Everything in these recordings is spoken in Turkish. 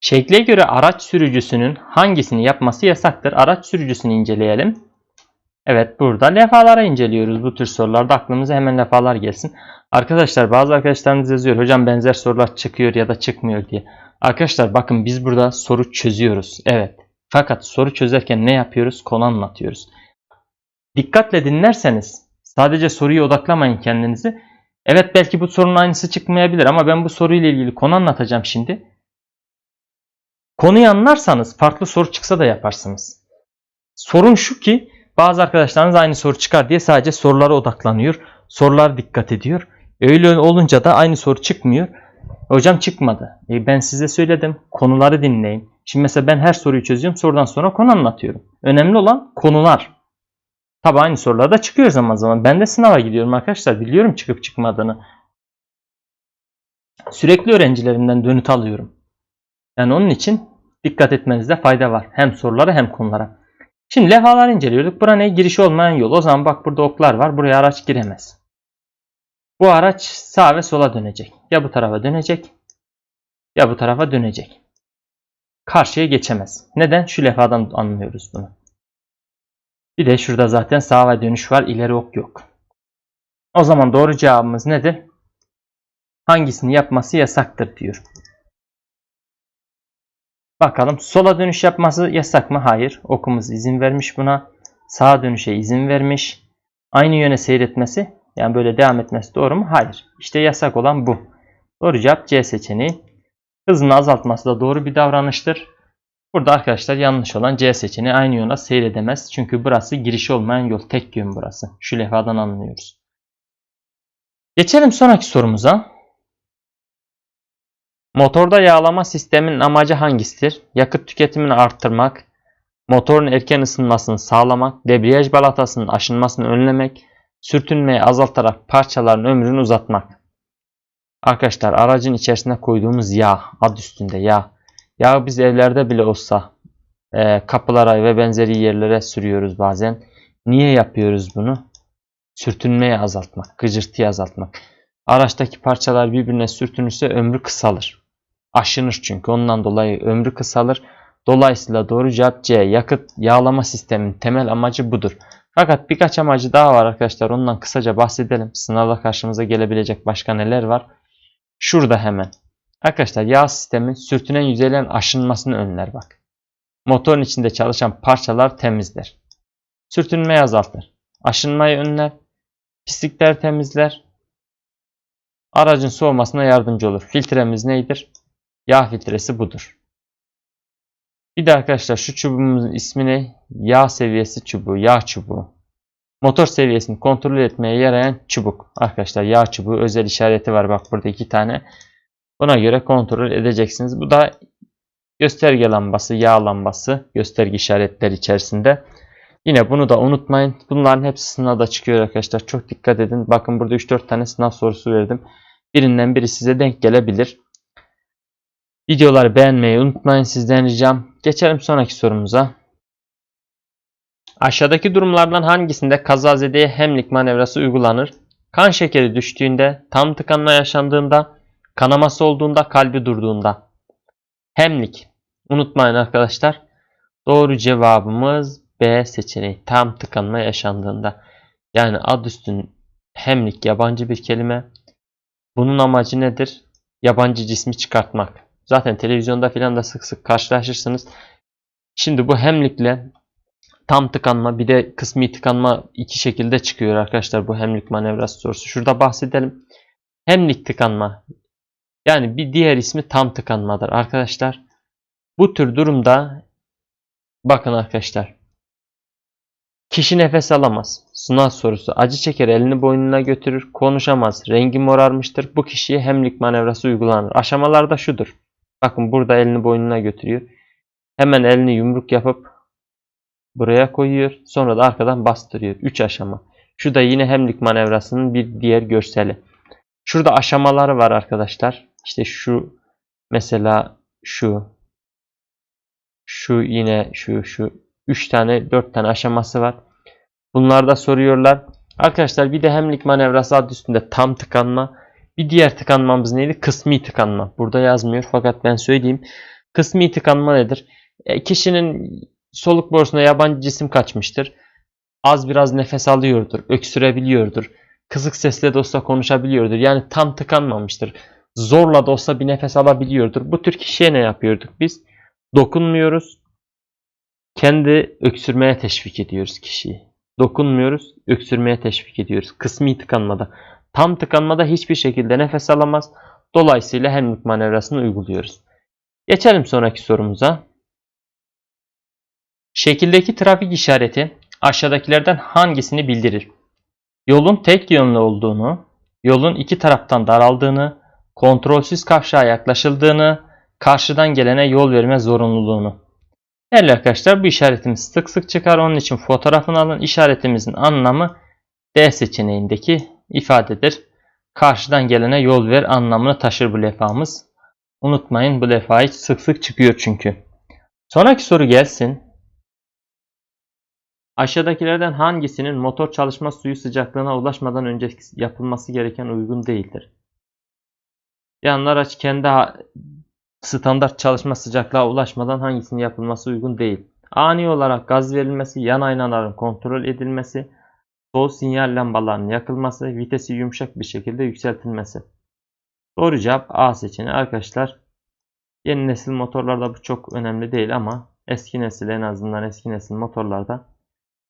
Şekle göre araç sürücüsünün hangisini yapması yasaktır? Araç sürücüsünü inceleyelim. Evet burada lefalara inceliyoruz. Bu tür sorularda aklımıza hemen lefalar gelsin. Arkadaşlar bazı arkadaşlarımız yazıyor. Hocam benzer sorular çıkıyor ya da çıkmıyor diye. Arkadaşlar bakın biz burada soru çözüyoruz. Evet. Fakat soru çözerken ne yapıyoruz? Konu anlatıyoruz. Dikkatle dinlerseniz sadece soruya odaklamayın kendinizi. Evet belki bu sorunun aynısı çıkmayabilir ama ben bu soruyla ilgili konu anlatacağım şimdi. Konuyu anlarsanız farklı soru çıksa da yaparsınız. Sorun şu ki bazı arkadaşlarınız aynı soru çıkar diye sadece sorulara odaklanıyor. Sorular dikkat ediyor. Öyle olunca da aynı soru çıkmıyor. Hocam çıkmadı. E ben size söyledim. Konuları dinleyin. Şimdi mesela ben her soruyu çözüyorum. Sorudan sonra konu anlatıyorum. Önemli olan konular. Tabi aynı sorular da çıkıyor zaman zaman. Ben de sınava gidiyorum arkadaşlar. Biliyorum çıkıp çıkmadığını. Sürekli öğrencilerimden dönüt alıyorum. Yani onun için dikkat etmenizde fayda var. Hem sorulara hem konulara. Şimdi levhalar inceliyorduk. Bura ne? Girişi olmayan yol. O zaman bak burada oklar var. Buraya araç giremez. Bu araç sağa ve sola dönecek. Ya bu tarafa dönecek ya bu tarafa dönecek. Karşıya geçemez. Neden? Şu levhadan anlıyoruz bunu. Bir de şurada zaten sağa ve dönüş var. İleri ok yok. O zaman doğru cevabımız nedir? Hangisini yapması yasaktır diyor. Bakalım sola dönüş yapması yasak mı? Hayır. Okumuz izin vermiş buna. Sağa dönüşe izin vermiş. Aynı yöne seyretmesi yani böyle devam etmesi doğru mu? Hayır. İşte yasak olan bu. Doğru cevap C seçeneği. Hızını azaltması da doğru bir davranıştır. Burada arkadaşlar yanlış olan C seçeneği aynı yöne seyredemez. Çünkü burası giriş olmayan yol. Tek yön burası. Şu levhadan anlıyoruz. Geçelim sonraki sorumuza. Motorda yağlama sisteminin amacı hangisidir? Yakıt tüketimini arttırmak, motorun erken ısınmasını sağlamak, debriyaj balatasının aşınmasını önlemek, sürtünmeyi azaltarak parçaların ömrünü uzatmak. Arkadaşlar aracın içerisine koyduğumuz yağ, ad üstünde yağ. Yağ biz evlerde bile olsa e, kapılara ve benzeri yerlere sürüyoruz bazen. Niye yapıyoruz bunu? Sürtünmeyi azaltmak, gıcırtıyı azaltmak. Araçtaki parçalar birbirine sürtünürse ömrü kısalır. Aşınır çünkü ondan dolayı ömrü kısalır. Dolayısıyla doğru cevap C. Yakıt yağlama sisteminin temel amacı budur. Fakat birkaç amacı daha var arkadaşlar. Ondan kısaca bahsedelim. Sınavda karşımıza gelebilecek başka neler var? Şurada hemen. Arkadaşlar yağ sistemi sürtünen yüzeylerin aşınmasını önler bak. Motorun içinde çalışan parçalar temizler. Sürtünmeyi azaltır. Aşınmayı önler. Pislikler temizler. Aracın soğumasına yardımcı olur. Filtremiz neydir? Yağ filtresi budur. Bir de arkadaşlar şu çubuğumuzun ismi ne? Yağ seviyesi çubuğu, yağ çubuğu. Motor seviyesini kontrol etmeye yarayan çubuk. Arkadaşlar yağ çubuğu özel işareti var. Bak burada iki tane. Buna göre kontrol edeceksiniz. Bu da gösterge lambası, yağ lambası gösterge işaretler içerisinde. Yine bunu da unutmayın. Bunların hepsi sınavda çıkıyor arkadaşlar. Çok dikkat edin. Bakın burada 3-4 tane sınav sorusu verdim. Birinden biri size denk gelebilir. Videoları beğenmeyi unutmayın sizden ricam. Geçelim sonraki sorumuza. Aşağıdaki durumlardan hangisinde kazazedeye hemlik manevrası uygulanır? Kan şekeri düştüğünde, tam tıkanma yaşandığında, kanaması olduğunda, kalbi durduğunda. Hemlik. Unutmayın arkadaşlar. Doğru cevabımız B seçeneği. Tam tıkanma yaşandığında. Yani ad üstün hemlik yabancı bir kelime. Bunun amacı nedir? Yabancı cismi çıkartmak. Zaten televizyonda filan da sık sık karşılaşırsınız. Şimdi bu hemlikle tam tıkanma bir de kısmi tıkanma iki şekilde çıkıyor arkadaşlar bu hemlik manevrası sorusu. Şurada bahsedelim. Hemlik tıkanma yani bir diğer ismi tam tıkanmadır arkadaşlar. Bu tür durumda bakın arkadaşlar kişi nefes alamaz. Sınav sorusu acı çeker elini boynuna götürür konuşamaz rengi morarmıştır. Bu kişiye hemlik manevrası uygulanır. Aşamalarda şudur. Bakın burada elini boynuna götürüyor. Hemen elini yumruk yapıp buraya koyuyor. Sonra da arkadan bastırıyor. 3 aşama. Şu da yine hemlik manevrasının bir diğer görseli. Şurada aşamaları var arkadaşlar. İşte şu mesela şu şu yine şu şu 3 tane 4 tane aşaması var. Bunlarda soruyorlar. Arkadaşlar bir de hemlik manevrası adı üstünde tam tıkanma. Bir diğer tıkanmamız neydi? Kısmi tıkanma. Burada yazmıyor fakat ben söyleyeyim. Kısmi tıkanma nedir? E, kişinin soluk borusuna yabancı cisim kaçmıştır. Az biraz nefes alıyordur, öksürebiliyordur. Kısık sesle de olsa konuşabiliyordur. Yani tam tıkanmamıştır. Zorla da olsa bir nefes alabiliyordur. Bu tür kişiye ne yapıyorduk biz? Dokunmuyoruz. Kendi öksürmeye teşvik ediyoruz kişiyi. Dokunmuyoruz, öksürmeye teşvik ediyoruz. Kısmi tıkanmada. Tam tıkanmada hiçbir şekilde nefes alamaz. Dolayısıyla Heimlich manevrasını uyguluyoruz. Geçelim sonraki sorumuza. Şekildeki trafik işareti aşağıdakilerden hangisini bildirir? Yolun tek yönlü olduğunu, yolun iki taraftan daraldığını, kontrolsüz kavşağa yaklaşıldığını, karşıdan gelene yol verme zorunluluğunu. Değerli arkadaşlar bu işaretimiz sık sık çıkar. Onun için fotoğrafını alın. İşaretimizin anlamı D seçeneğindeki ifadedir. Karşıdan gelene yol ver anlamını taşır bu lefamız. Unutmayın bu lefa hiç sık sık çıkıyor çünkü. Sonraki soru gelsin. Aşağıdakilerden hangisinin motor çalışma suyu sıcaklığına ulaşmadan önce yapılması gereken uygun değildir? Yani araç kendi standart çalışma sıcaklığa ulaşmadan hangisinin yapılması uygun değil? Ani olarak gaz verilmesi, yan aynaların kontrol edilmesi, sol sinyal lambalarının yakılması, vitesi yumuşak bir şekilde yükseltilmesi. Doğru cevap A seçeneği arkadaşlar. Yeni nesil motorlarda bu çok önemli değil ama eski nesil en azından eski nesil motorlarda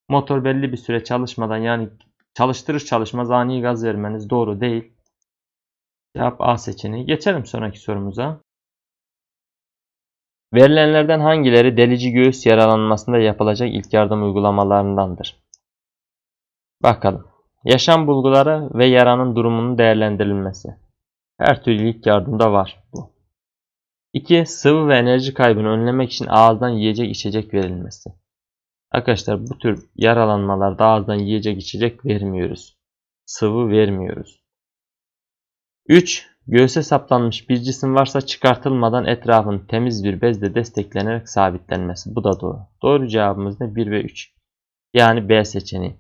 motor belli bir süre çalışmadan yani çalıştırır çalışmaz ani gaz vermeniz doğru değil. Cevap A seçeneği. Geçelim sonraki sorumuza. Verilenlerden hangileri delici göğüs yaralanmasında yapılacak ilk yardım uygulamalarındandır? Bakalım. Yaşam bulguları ve yaranın durumunun değerlendirilmesi. Her türlü ilk yardımda var bu. 2. Sıvı ve enerji kaybını önlemek için ağızdan yiyecek içecek verilmesi. Arkadaşlar bu tür yaralanmalarda ağızdan yiyecek içecek vermiyoruz. Sıvı vermiyoruz. 3. Göğüse saplanmış bir cisim varsa çıkartılmadan etrafın temiz bir bezle desteklenerek sabitlenmesi. Bu da doğru. Doğru cevabımız ne? 1 ve 3. Yani B seçeneği.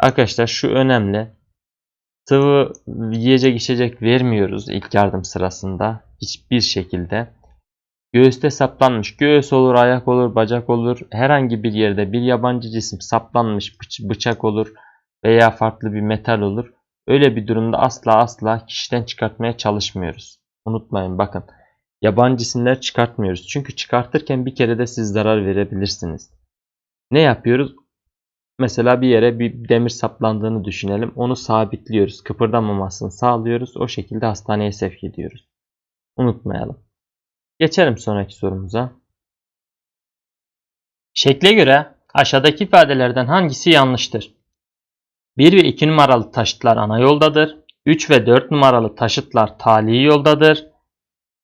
Arkadaşlar şu önemli. Sıvı yiyecek içecek vermiyoruz ilk yardım sırasında. Hiçbir şekilde. Göğüste saplanmış. Göğüs olur, ayak olur, bacak olur. Herhangi bir yerde bir yabancı cisim saplanmış bıç- bıçak olur veya farklı bir metal olur. Öyle bir durumda asla asla kişiden çıkartmaya çalışmıyoruz. Unutmayın bakın. Yabancı cisimler çıkartmıyoruz. Çünkü çıkartırken bir kere de siz zarar verebilirsiniz. Ne yapıyoruz? Mesela bir yere bir demir saplandığını düşünelim. Onu sabitliyoruz. Kıpırdamamasını sağlıyoruz. O şekilde hastaneye sevk ediyoruz. Unutmayalım. Geçelim sonraki sorumuza. Şekle göre aşağıdaki ifadelerden hangisi yanlıştır? 1 ve 2 numaralı taşıtlar ana yoldadır. 3 ve 4 numaralı taşıtlar tali yoldadır.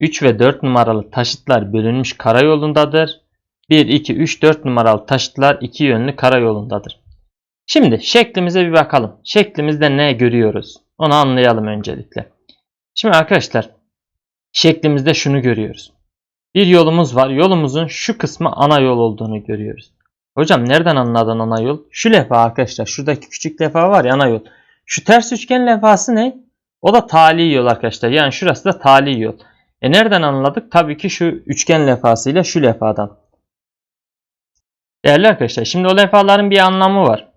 3 ve 4 numaralı taşıtlar bölünmüş karayolundadır. 1, 2, 3, 4 numaralı taşıtlar iki yönlü karayolundadır. Şimdi şeklimize bir bakalım. Şeklimizde ne görüyoruz? Onu anlayalım öncelikle. Şimdi arkadaşlar şeklimizde şunu görüyoruz. Bir yolumuz var. Yolumuzun şu kısmı ana yol olduğunu görüyoruz. Hocam nereden anladın ana yol? Şu levha arkadaşlar. Şuradaki küçük levha var ya ana yol. Şu ters üçgen levhası ne? O da tali yol arkadaşlar. Yani şurası da tali yol. E nereden anladık? Tabii ki şu üçgen levhasıyla şu levhadan. Değerli arkadaşlar şimdi o levhaların bir anlamı var.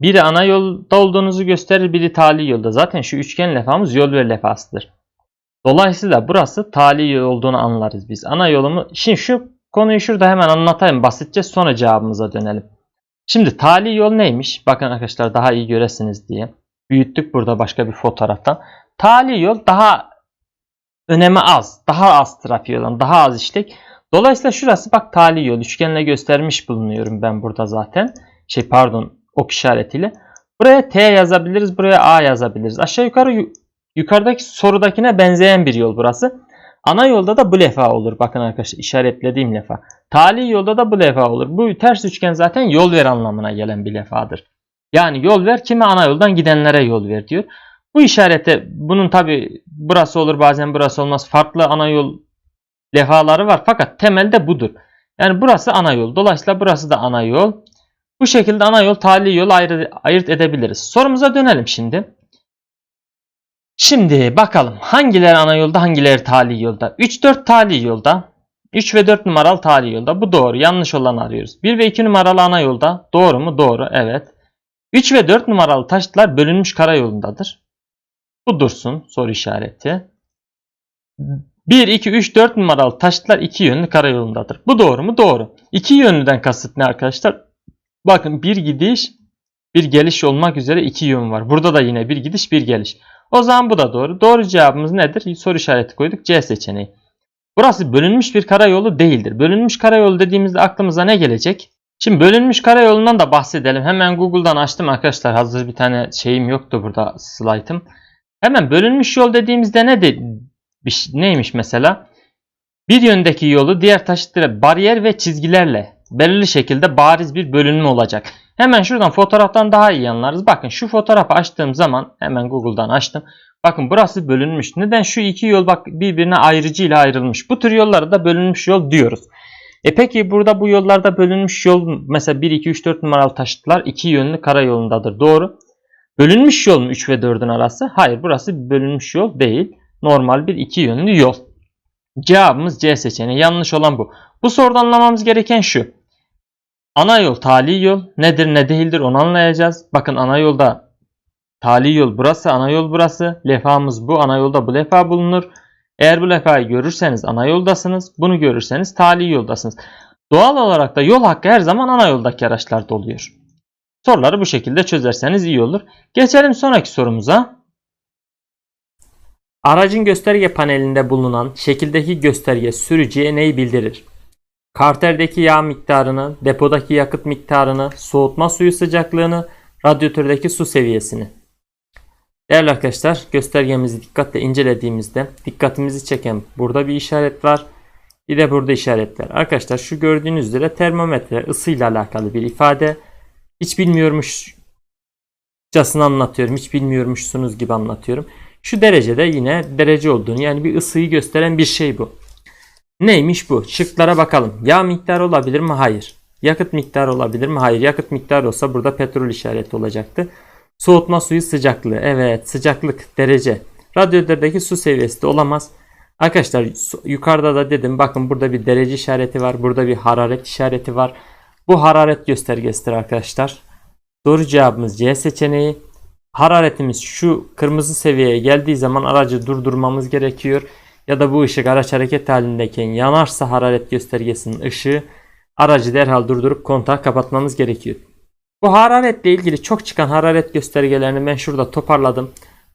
Biri ana yolda olduğunuzu gösterir, biri tali yolda. Zaten şu üçgen levhamız yol ver levhasıdır. Dolayısıyla burası tali yol olduğunu anlarız biz. Ana yolumu şimdi şu konuyu şurada hemen anlatayım basitçe sonra cevabımıza dönelim. Şimdi tali yol neymiş? Bakın arkadaşlar daha iyi göresiniz diye. Büyüttük burada başka bir fotoğraftan. Tali yol daha önemi az. Daha az trafiği olan, daha az işlek. Dolayısıyla şurası bak tali yol. Üçgenle göstermiş bulunuyorum ben burada zaten. Şey pardon ok işaretiyle. Buraya T yazabiliriz. Buraya A yazabiliriz. Aşağı yukarı yu- yukarıdaki sorudakine benzeyen bir yol burası. Ana yolda da bu lefa olur. Bakın arkadaşlar işaretlediğim lefa. Tali yolda da bu lefa olur. Bu ters üçgen zaten yol ver anlamına gelen bir lefadır. Yani yol ver kime ana yoldan gidenlere yol ver diyor. Bu işarete bunun tabi burası olur bazen burası olmaz. Farklı ana yol lefaları var fakat temelde budur. Yani burası ana yol. Dolayısıyla burası da ana yol. Bu şekilde ana yol tali yol ayrı, ayırt edebiliriz. Sorumuza dönelim şimdi. Şimdi bakalım hangileri ana yolda hangileri tali yolda. 3-4 tali yolda. 3 ve 4 numaralı tali yolda. Bu doğru. Yanlış olanı arıyoruz. 1 ve 2 numaralı ana yolda. Doğru mu? Doğru. Evet. 3 ve 4 numaralı taşıtlar bölünmüş karayolundadır. Bu dursun. Soru işareti. 1, 2, 3, 4 numaralı taşıtlar iki yönlü karayolundadır. Bu doğru mu? Doğru. İki yönlüden kasıt ne arkadaşlar? Bakın bir gidiş, bir geliş olmak üzere iki yön var. Burada da yine bir gidiş, bir geliş. O zaman bu da doğru. Doğru cevabımız nedir? Soru işareti koyduk. C seçeneği. Burası bölünmüş bir karayolu değildir. Bölünmüş karayolu dediğimizde aklımıza ne gelecek? Şimdi bölünmüş karayolundan da bahsedelim. Hemen Google'dan açtım arkadaşlar. Hazır bir tane şeyim yoktu burada slaytım. Hemen bölünmüş yol dediğimizde ne de bir neymiş mesela? Bir yöndeki yolu diğer taşıtlara bariyer ve çizgilerle belirli şekilde bariz bir bölünme olacak. Hemen şuradan fotoğraftan daha iyi anlarız. Bakın şu fotoğrafı açtığım zaman hemen Google'dan açtım. Bakın burası bölünmüş. Neden? Şu iki yol bak birbirine ayrıcı ile ayrılmış. Bu tür yollara da bölünmüş yol diyoruz. E peki burada bu yollarda bölünmüş yol mesela 1, 2, 3, 4 numaralı taşıtlar iki yönlü karayolundadır. Doğru. Bölünmüş yol mu 3 ve 4'ün arası? Hayır burası bölünmüş yol değil. Normal bir iki yönlü yol. Cevabımız C seçeneği. Yanlış olan bu. Bu soruda anlamamız gereken şu. Ana yol tali yol nedir ne değildir onu anlayacağız. Bakın ana yolda tali yol burası, ana yol burası. Lefamız bu. Ana yolda bu lefa bulunur. Eğer bu lefayı görürseniz ana yoldasınız. Bunu görürseniz tali yoldasınız. Doğal olarak da yol hakkı her zaman ana yoldaki araçlarda oluyor. Soruları bu şekilde çözerseniz iyi olur. Geçelim sonraki sorumuza. Aracın gösterge panelinde bulunan şekildeki gösterge sürücüye neyi bildirir? Karterdeki yağ miktarını, depodaki yakıt miktarını, soğutma suyu sıcaklığını, radyatördeki su seviyesini. Değerli arkadaşlar göstergemizi dikkatle incelediğimizde dikkatimizi çeken burada bir işaret var. Bir de burada işaretler. Arkadaşlar şu gördüğünüz üzere termometre ısıyla alakalı bir ifade. Hiç bilmiyormuşçasını anlatıyorum. Hiç bilmiyormuşsunuz gibi anlatıyorum. Şu derecede yine derece olduğunu yani bir ısıyı gösteren bir şey bu. Neymiş bu? Şıklara bakalım. Yağ miktarı olabilir mi? Hayır. Yakıt miktarı olabilir mi? Hayır. Yakıt miktarı olsa burada petrol işareti olacaktı. Soğutma suyu sıcaklığı. Evet sıcaklık derece. Radyatördeki su seviyesi de olamaz. Arkadaşlar yukarıda da dedim bakın burada bir derece işareti var. Burada bir hararet işareti var. Bu hararet göstergesidir arkadaşlar. Doğru cevabımız C seçeneği. Hararetimiz şu kırmızı seviyeye geldiği zaman aracı durdurmamız gerekiyor. Ya da bu ışık araç hareket halindeyken yanarsa hararet göstergesinin ışığı aracı derhal durdurup kontağı kapatmamız gerekiyor. Bu hararetle ilgili çok çıkan hararet göstergelerini ben şurada toparladım.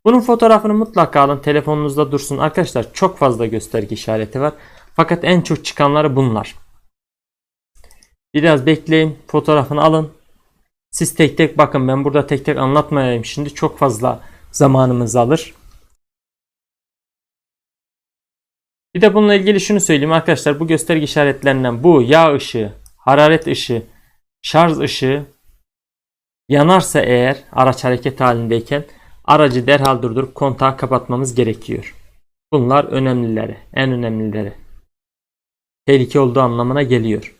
Bunun fotoğrafını mutlaka alın telefonunuzda dursun. Arkadaşlar çok fazla gösterge işareti var. Fakat en çok çıkanları bunlar. Biraz bekleyin fotoğrafını alın. Siz tek tek bakın ben burada tek tek anlatmayayım şimdi çok fazla zamanımızı alır. Bir de bununla ilgili şunu söyleyeyim arkadaşlar bu gösterge işaretlerinden bu yağ ışığı, hararet ışığı, şarj ışığı yanarsa eğer araç hareket halindeyken aracı derhal durdurup kontağı kapatmamız gerekiyor. Bunlar önemlileri, en önemlileri. Tehlike olduğu anlamına geliyor.